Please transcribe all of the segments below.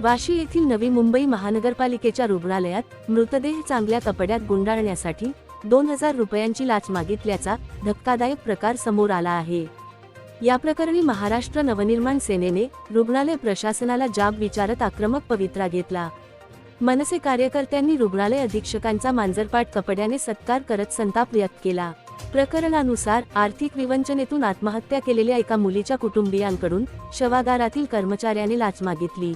वाशी येथील नवी मुंबई महानगरपालिकेच्या रुग्णालयात मृतदेह चांगल्या कपड्यात गुंडाळण्यासाठी दोन हजार रुपयांची लाच मागितल्याचा धक्कादायक प्रकार समोर आला आहे. या प्रकरणी महाराष्ट्र नवनिर्माण सेनेने रुग्णालय प्रशासनाला जाब विचारत आक्रमक पवित्रा घेतला. मनसे कार्यकर्त्यांनी रुग्णालय अधीक्षकांचा मांजरपाट कपड्याने सत्कार करत संताप व्यक्त केला. प्रकरणानुसार आर्थिक विवंचनेतून आत्महत्या केलेल्या एका मुलीच्या कुटुंबियांकडून शवागारातील कर्मचाऱ्याने लाच मागितली.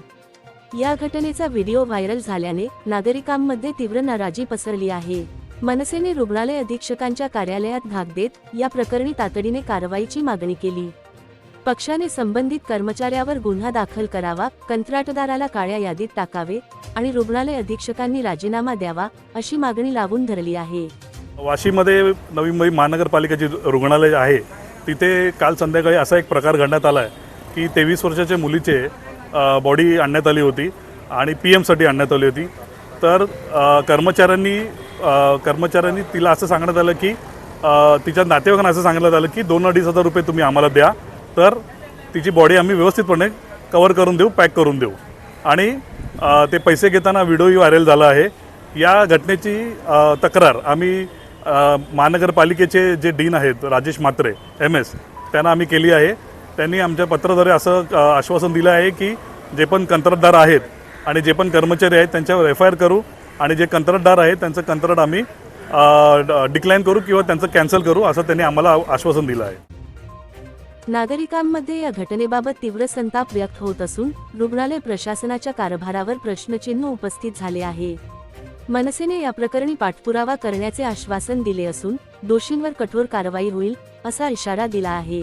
या घटनेचा व्हिडिओ व्हायरल झाल्याने नागरिकांमध्ये तीव्र नाराजी पसरली आहे. मनसेने रुग्णालय अधीक्षकांच्या कार्यालयात धाक देत या प्रकरणी तातडीने कारवाईची मागणी केली. पक्षाने संबंधित कर्मचाऱ्यावर गुन्हा दाखल करावा कंत्राटदाराला काळ्या यादीत टाकावे आणि रुग्णालय अधीक्षकांनी राजीनामा द्यावा अशी मागणी लावून धरली आहे. वाशीमध्ये नवी मुंबई महानगरपालिकेचे रुग्णालय आहे. तिथे काल संध्याकाळी असा एक प्रकार घडण्यात आला आहे की तेवीस वर्षाच्या मुलीचे बॉडी आणण्यात आली होती आणि पी एमसाठी आणण्यात आली होती. तर कर्मचाऱ्यांनी कर्मचाऱ्यांनी तिला असं सांगण्यात आलं की तिच्या नातेवाईकांना असं सांगण्यात आलं की दोन अडीच हजार रुपये तुम्ही आम्हाला द्या. तर तिची बॉडी आम्ही व्यवस्थितपणे कवर करून देऊ पॅक करून देऊ. आणि ते पैसे घेताना व्हिडिओही व्हायरल झाला आहे. या घटनेची तक्रार आम्ही महानगरपालिकेचे जे डीन आहेत राजेश म्हात्रे एम एस त्यांना आम्ही केली आहे. त्यांनी आमच्या पत्राद्वारे असं आश्वासन दिलं आहे की जे पण कंत्राटदार आहेत आणि जे पण कर्मचारी आहेत त्यांच्यावर एफ आय आर करू आणि जे कंत्राटदार आहेत त्यांचं कंत्राट आम्ही डिक्लाईन करू किंवा त्यांचं कॅन्सल करू असं त्यांनी आम्हाला आश्वासन दिलं आहे. नागरिकांमध्ये या घटनेबाबत तीव्र संताप व्यक्त होत असून रुग्णालय प्रशासनाच्या कारभारावर प्रश्नचिन्ह उपस्थित झाले आहे. मनसेने या प्रकरणी पाठपुरावा करण्याचे आश्वासन दिले असून दोषींवर कठोर कारवाई होईल असा इशारा दिला आहे.